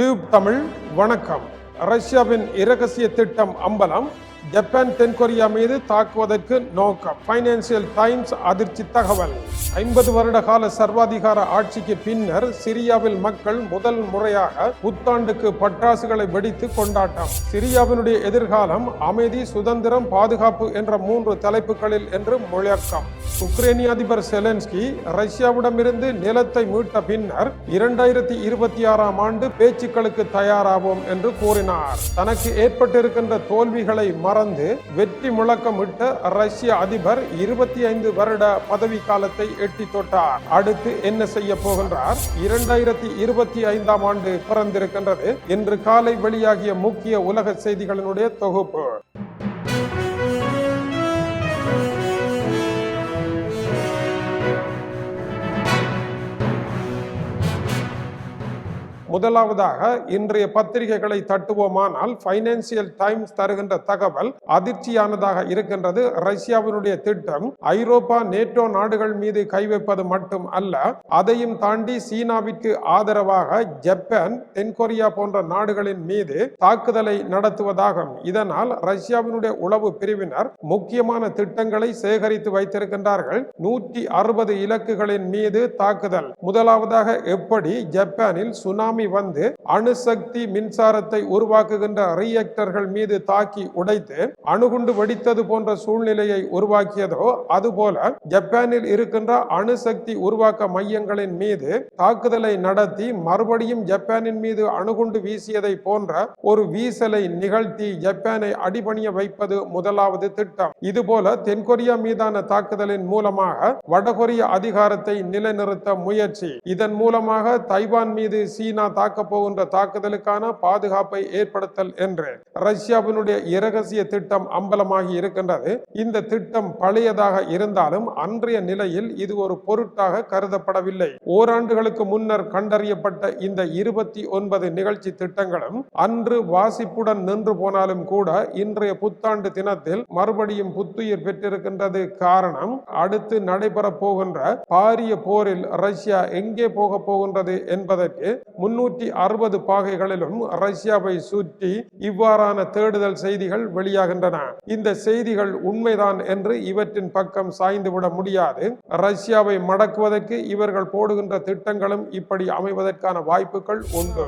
Tube Tamil வணக்கம். ரஷ்யாவின் இரகசிய திட்டம் அம்பலம். ஜப்பான் தென்கொரியா மீது தாக்குவதற்கு நோக்கம். பைனான்சியல் டைம்ஸ் அதிர்ச்சி தகவல். ஐம்பது வருட கால சர்வாதிகார ஆட்சிக்கு பின்னர் சிரியாவில் மக்கள் முதல் முறையாக புத்தாண்டுக்கு பட்டாசுகளை வெடித்து கொண்டாட்டம். சிரியாவினுடைய எதிர்காலம் அமைதி சுதந்திரம் பாதுகாப்பு என்ற மூன்று தலைப்புகளில் என்று முழக்கம். உக்ரைனிய அதிபர் செலன்ஸ்கி ரஷ்யாவிடமிருந்து நிலத்தை மீட்ட பின்னர் இரண்டாயிரத்தி இருபத்தி ஆறாம் ஆண்டு பேச்சுக்களுக்கு தயாராவோம் என்று கூறினார். தனக்கு ஏற்பட்டிருக்கின்ற தோல்விகளை மறந்து வெற்றி முழக்கமிட்ட ரஷ்ய அதிபர் இருபத்தி ஐந்து வருட பதவி காலத்தை எட்டி தொட்டார். அடுத்து என்ன செய்ய போகின்றார்? இரண்டாயிரத்தி இருபத்தி ஐந்தாம் ஆண்டு பிறந்திருக்கின்றது இன்று காலை வெளியாகிய முக்கிய உலக செய்திகளினுடைய தொகுப்பு. முதலாவதாக இன்றைய பத்திரிகைகளை தட்டுவோமானால் பைனான்சியல் டைம்ஸ் தருகின்ற தகவல் அதிர்ச்சியானதாக இருக்கின்றது. ரஷ்யாவினுடைய திட்டம் ஐரோப்பா நேட்டோ நாடுகள் மீது கை வைப்பது மட்டும் அல்ல அதையும் தாண்டி சீனாவிற்கு ஆதரவாக ஜப்பான் தென்கொரியா போன்ற நாடுகளின் மீது தாக்குதலை நடத்துவதாகும். இதனால் ரஷ்யாவினுடைய உளவு பிரிவினர் முக்கியமான திட்டங்களை சேகரித்து வைத்திருக்கின்றார்கள். நூற்றி அறுபது இலக்குகளின் மீது தாக்குதல். முதலாவதாக எப்படி ஜப்பானில் சுனாமி பூமி வந்து அணுசக்தி மின்சாரத்தை உருவாக்குகின்ற ரியாக்டர்கள் மீது தாக்கி உடைத்து அணுகுண்டு வெடித்தது போன்ற சூழ்நிலையை உருவாக்கியதோ அதுபோல ஜப்பானில் இருக்கின்ற அணுசக்தி உருவாக்க மையங்களின் மீது தாக்குதலை நடத்தி மறுபடியும் ஜப்பானின் மீது அணுகுண்டு வீசியதை போன்ற ஒரு வீசலை நிகழ்த்தி ஜப்பானை அடிபணிய வைப்பது முதலாவது திட்டம். இதுபோல தென்கொரியா மீதான தாக்குதலின் மூலமாக வடகொரிய அதிகாரத்தை நிலைநிறுத்த முயற்சி. இதன் மூலமாக தைவான் மீது சீனா தாக்க போகின்ற தாக்குதலுக்கான பாதுகாப்பை ஏற்படுத்தல் என்று ரஷ்யாவினுடைய இரகசிய திட்டம் அம்பலமாகி இருக்கின்றது. இந்த திட்டம் பழையதாக இருந்தாலும் அன்றைய நிலையில் இது ஒரு பொருட்டாக கருதப்படவில்லை. ஓராண்டுகளுக்கு முன்னர் கண்டறியப்பட்ட இந்த இருபத்தி ஒன்பது நிகழ்ச்சி திட்டங்களும் அன்று வாசிப்புடன் நின்று போனாலும் கூட இன்றைய புத்தாண்டு தினத்தில் மறுபடியும் புத்துயிர் பெற்றிருக்கின்றது காரணம் அடுத்து நடைபெற போகின்ற பாரிய போரில் ரஷ்யா எங்கே போக போகின்றது என்பதற்கு முன்னூற்றி அறுபது பாகைகளிலும் ரஷ்யாவை சுற்றி இவ்வாறான தேடுதல் செய்திகள் வெளியாகின்றன. இந்த செய்திகள் உண்மைதான் என்று இவற்றின் பக்கம் சாய்ந்துவிட முடியாது. ரஷ்யாவை மடக்குவதற்கு இவர்கள் போடுகின்ற திட்டங்களும் இப்படி அமைவதற்கான வாய்ப்புகள் உண்டு.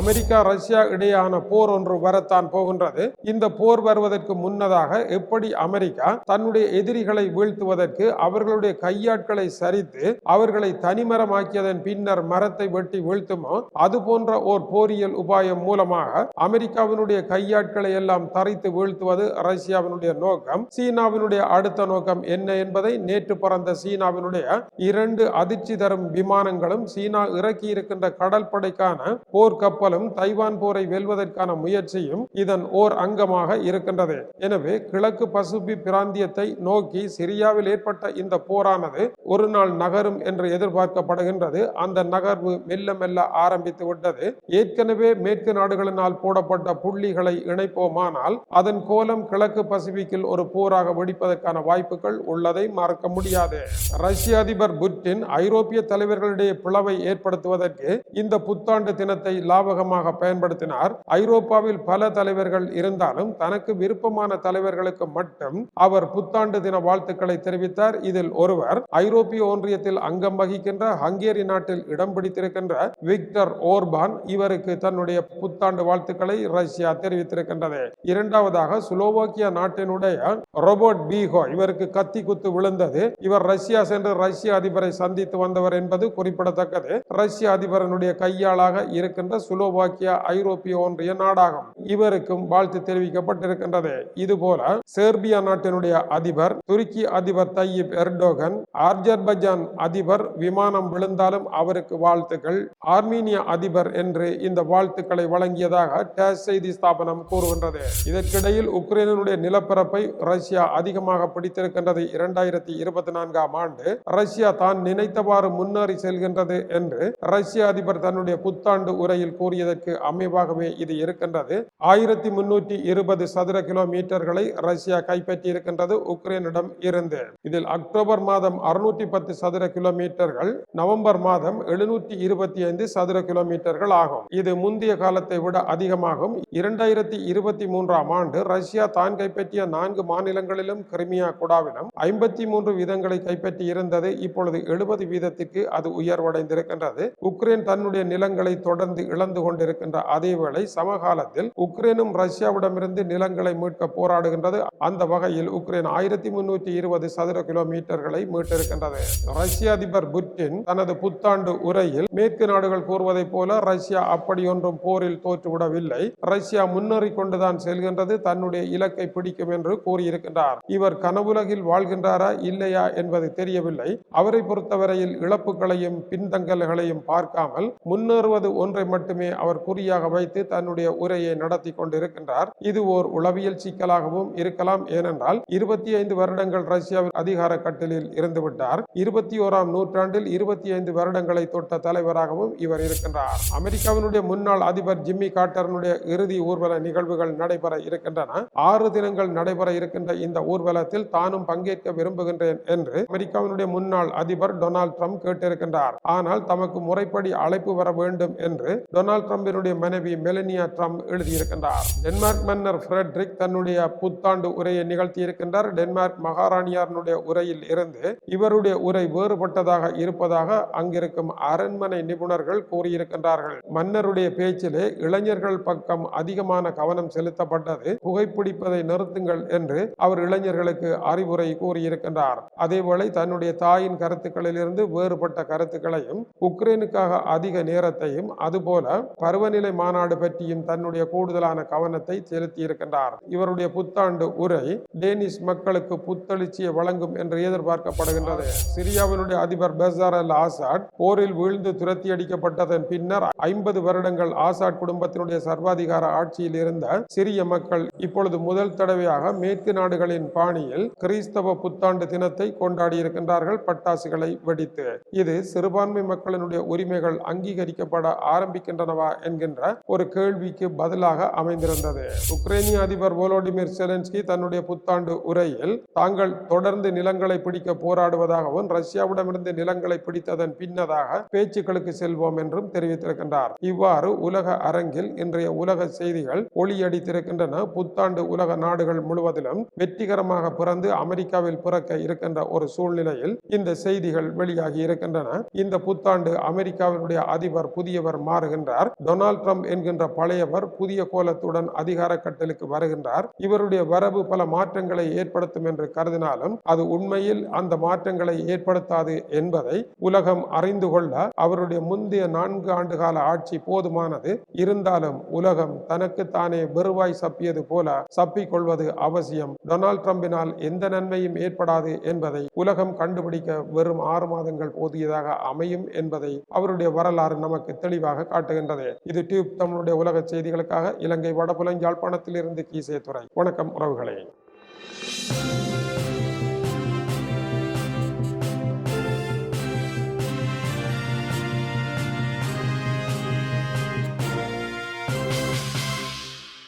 அமெரிக்கா ரஷ்யா இடையான போர் ஒன்று வரத்தான் போகின்றது. இந்த போர் வருவதற்கு முன்னதாக எப்படி அமெரிக்கா தன்னுடைய எதிரிகளை வீழ்த்துவதற்கு அவர்களுடைய கையாட்களை சரித்து அவர்களை தனிமரமாக்கியதன் பின்னர் மரத்தை வெட்டி வீழ்த்துமோ அது போன்ற ஓர் போரியல் உபாயம் மூலமாக அமெரிக்காவினுடைய கையாட்களை எல்லாம் தரைத்து வீழ்த்துவது ரஷ்யாவினுடைய நோக்கம். சீனாவினுடைய அடுத்த நோக்கம் என்ன என்பதை நேற்று பறந்த சீனாவினுடைய இரண்டு அதிர்ச்சி தரும் விமானங்களும் சீனா இறக்கி இருக்கின்ற கடற்படைக்கான போர் கப்பலும் தைவான் போரை வெல்வதற்கான முயற்சியும் இதன் ஓர் அங்கமாக இருக்கின்றது. எனவே கிழக்கு பசுபி பிராந்தியத்தை நோக்கி சிரியாவில் ஏற்பட்ட இந்த போரானது ஒரு நாள் நகரும் என்று எதிர்பார்க்கப்படுகின்றது. அந்த நகர்வு மெல்ல மெல்ல ஆரம்பித்து விட்டது. ஏற்கனவே மேற்கு நாடுகளினால் போடப்பட்ட புள்ளிகளை இணைப்போமானால் அதன் கோலம் கிழக்கு பசிபிக்கில் ஒரு போராக வெடிப்பதற்கான வாய்ப்புகள் உள்ளதை மறக்க முடியாது. ரஷ்ய அதிபர் புட்டின் ஐரோப்பிய தலைவர்களிடையே பிளவை ஏற்படுத்துவதற்கு இந்த புத்தாண்டு தினத்தை லாபகமாக பயன்படுத்தினார். ஐரோப்பாவில் பல தலைவர்கள் இருந்தாலும் தனக்கு விருப்பமான தலைவர்களுக்கு மட்டும் அவர் புத்தாண்டு தின வாழ்த்துக்களை தெரிவித்தார். இதில் ஒருவர் ஐரோப்பிய ஒன்றியத்தில் அங்கம் வகிக்கின்ற ஹங்கேரி நாட்டில் இடம் பிடித்திருக்கின்ற விக்டர் ஓ. ஓர்பான் இவருக்கு தன்னுடைய புத்தாண்டு வாழ்த்துக்களை ரஷ்யா தெரிவித்திருக்கின்றது. இரண்டாவதாக சுலோவாக்கியா நாட்டினுடைய ரோபோட் பீகோ இவருக்கு கத்தி குத்து விழுந்தது. இவர் ரஷ்யா சென்று ரஷ்ய அதிபரை சந்தித்து வந்தவர் என்பது குறிப்பிடத்தக்கது. ரஷ்ய அதிபரனுடைய கையாளாக இருக்கின்ற சுலோவாக்கியா ஐரோப்பிய ஒன்றிய நாடாகும். இவருக்கும் வாழ்த்து தெரிவிக்கப்பட்டிருக்கின்றது. இதுபோல சேர்பியா நாட்டினுடைய அதிபர் துருக்கி அதிபர் தையிப் எர்டோகன் ஆர்ஜர்பஜான் அதிபர் விமானம் விழுந்தாலும் அவருக்கு வாழ்த்துக்கள். ஆர்மீனிய அதிபர் என்று இந்த வாழ்த்துக்களை வழங்கியதாக டேஸ் செய்தி ஸ்தாபனம் கூறுகின்றது. இதற்கிடையில் உக்ரைனுடைய நிலப்பரப்பை ரஷ்யா அதிகமாக பிடித்திருக்கின்றது. இரண்டாயிரத்தி இருபத்தி நான்காம் ஆண்டு ரஷ்யா தான் நினைத்தவாறு முன்னேறி செல்கின்றது என்று ரஷ்ய அதிபர் தன்னுடைய புத்தாண்டு உரையில் கூறியதற்கு அமைவாகவே இது இருக்கின்றது. ஆயிரத்தி முன்னூற்றி இருபது சதுர கிலோமீட்டர்களை ரஷ்யா கைப்பற்றி இருக்கின்றது உக்ரைனிடம் இருந்து. இதில் அக்டோபர் மாதம் அறுநூற்றி பத்து சதுர கிலோமீட்டர்கள் நவம்பர் மாதம் எழுநூற்றி இருபத்தி ஐந்து சதுர கிலோமீட்டர் கிலோமீட்டர்கள் ஆகும். இது முந்தைய காலத்தை விட அதிகமாகும். இரண்டாயிரத்தி இருபத்தி மூன்றாம் ஆண்டு ரஷ்யா தான் கைப்பற்றிய நான்கு மாநிலங்களிலும் கிரிமியா குடாவிலும் ஐம்பத்தி மூன்று வீதங்களை கைப்பற்றி இருந்தது. இப்பொழுது எழுபது வீதத்திற்கு அது உயர்வடைந்திருக்கின்றது. உக்ரைன் தன்னுடைய நிலங்களை தொடர்ந்து இழந்து கொண்டிருக்கின்ற அதேவேளை சமகாலத்தில் உக்ரைனும் ரஷ்யாவிடமிருந்து நிலங்களை மீட்க போராடுகின்றது. அந்த வகையில் உக்ரைன் ஆயிரத்தி முன்னூற்றி இருபது சதுர கிலோமீட்டர்களை மீட்டிருக்கின்றது. ரஷ்ய அதிபர் புட்டின் தனது புத்தாண்டு உரையில் மேற்கு நாடுகள் கூறுவதை போல ரஷ்யா அப்படியொன்றும் போரில் தோற்றுவிடவில்லை. ரஷ்யா முன்னேறி கொண்டுதான் செல்கின்றது தன்னுடைய இலக்கை பிடிக்கும் என்று கூறியிருக்கின்றார். இவர் கனவுலகில் வாழ்கின்றாரா இல்லையா என்பது தெரியவில்லை. அவரை பொறுத்தவரையில் இழப்புகளையும் பின்தங்கல்களையும் பார்க்காமல் முன்னேறுவது ஒன்றை மட்டுமே அவர் குறியாக வைத்து தன்னுடைய உரையை நடத்தி கொண்டிருக்கின்றார். இது ஓர் உளவியல் சிக்கலாகவும் இருக்கலாம். ஏனென்றால் இருபத்தி ஐந்து வருடங்கள் ரஷ்யாவின் அதிகார கட்டிலில் இருந்துவிட்டார். இருபத்தி ஓராம் நூற்றாண்டில் இருபத்தி ஐந்து வருடங்களை தொட்ட தலைவராகவும் இவர் இருக்கின்றார். இருக்கிறார் அமெரிக்காவினுடைய முன்னாள் அதிபர் ஜிம்மி கார்ட்டரனுடைய இறுதி ஊர்வல நிகழ்வுகள் நடைபெற இருக்கின்றன. ஆறு தினங்கள் நடைபெற இருக்கின்ற இந்த ஊர்வலத்தில் தானும் பங்கேற்க விரும்புகின்றேன் என்று அமெரிக்காவினுடைய முன்னாள் அதிபர் டொனால்டு ட்ரம்ப் கேட்டிருக்கின்றார். ஆனால் தமக்கு முறைப்படி அழைப்பு வர வேண்டும் என்று டொனால்டு ட்ரம்பினுடைய மனைவி மெலனியா ட்ரம்ப் எழுதியிருக்கின்றார். டென்மார்க் மன்னர் ஃபிரெட்ரிக் தன்னுடைய புத்தாண்டு உரையை நிகழ்த்தியிருக்கின்றார். டென்மார்க் மகாராணியாருடைய உரையில் இருந்து இவருடைய உரை வேறுபட்டதாக இருப்பதாக அங்கிருக்கும் அரண்மனை நிபுணர்கள் கூறியிருக்கிறார் இருக்கின்றார்கள். மன்னருடைய பேச்சிலே இளைஞர்கள் பக்கம் அதிகமான கவனம் செலுத்தப்பட்டது. புகைப்பிடிப்பதை நிறுத்துங்கள் என்று அவர் இளைஞர்களுக்கு அறிவுரை கூறியிருக்கின்றார். அதேவேளை தன்னுடைய தாயின் கருத்துக்களிலிருந்து வேறுபட்ட கருத்துக்களையும் உக்ரைனுக்காக அதிக நேரத்தையும் அதுபோல பருவநிலை மாநாடு பற்றியும் தன்னுடைய கூடுதலான கவனத்தை செலுத்தியிருக்கின்றார். இவருடைய புத்தாண்டு உரை டேனிஷ் மக்களுக்கு புத்தெழுச்சியை வழங்கும் என்று எதிர்பார்க்கப்படுகின்றது. சிரியாவினுடைய அதிபர் பெசார் அல் ஆசாட் போரில் வீழ்ந்து துரத்தி அடிக்கப்பட்டதன் பின்னர் ஐம்பது வருடங்கள் ஆசாட் குடும்பத்தினுடைய சர்வாதிகார ஆட்சியில் இருந்த சிரிய மக்கள் இப்பொழுது முதல் தடவையாக மேற்கு நாடுகளின் பாணியில் கிறிஸ்தவ புத்தாண்டு தினத்தை கொண்டாடி இருக்கின்றார்கள் பட்டாசுகளை வெடித்து. இது சிறுபான்மை மக்களினுடைய உரிமைகள் அங்கீகரிக்கப்பட ஆரம்பிக்கின்றனவா என்கின்ற ஒரு கேள்விக்கு பதிலாக அமைந்திருந்தது. உக்ரைனிய அதிபர் வோலோடிமிர் செலன்ஸ்கி தன்னுடைய புத்தாண்டு உரையில் தாங்கள் தொடர்ந்து நிலங்களை பிடிக்க போராடுவதாகவும் ரஷ்யாவிடமிருந்து நிலங்களை பிடித்ததன் பின்னதாக பேச்சுக்களுக்கு செல்வோம் என்றும் தெரிவித்தார். தெரிவித்திருக்கின்றார் இவ்வாறு உலக அரங்கில் இன்றைய உலக செய்திகள் ஒளியடித்திருக்கின்றன. புத்தாண்டு உலக நாடுகள் முழுவதிலும் வெற்றிகரமாக பிறந்து அமெரிக்காவில் பிறக்க இருக்கின்ற ஒரு சூழ்நிலையில் இந்த செய்திகள் வெளியாகி இருக்கின்றன. இந்த புத்தாண்டு அமெரிக்காவினுடைய அதிபர் புதியவர் மாறுகின்றார். டொனால்ட் ட்ரம்ப் என்கின்ற பழையவர் புதிய கோலத்துடன் அதிகார கட்டலுக்கு வருகின்றார். இவருடைய வரவு பல மாற்றங்களை ஏற்படுத்தும் என்று கருதினாலும் அது உண்மையில் அந்த மாற்றங்களை ஏற்படுத்தாது என்பதை உலகம் அறிந்து கொள்ள அவருடைய முந்தைய நான்கு ஆண்டு ஆண்டுகால ஆட்சி போதுமானது. இருந்தாலும் உலகம் தனக்கு தானே வெறுவாய் சப்பியது போல சப்பிக் கொள்வது அவசியம். டொனால்ட் ட்ரம்பினால் எந்த நன்மையும் ஏற்படாது என்பதை உலகம் கண்டுபிடிக்க வெறும் ஆறு மாதங்கள் போதியதாக அமையும் என்பதை அவருடைய வரலாறு நமக்கு தெளிவாக காட்டுகின்றது. இது டியூப் தமிழுடைய உலக செய்திகளுக்காக இலங்கை வடபுலஞ்சாழ்ப்பாணத்தில் இருந்து கீசே துறை வணக்கம் உறவுகளே.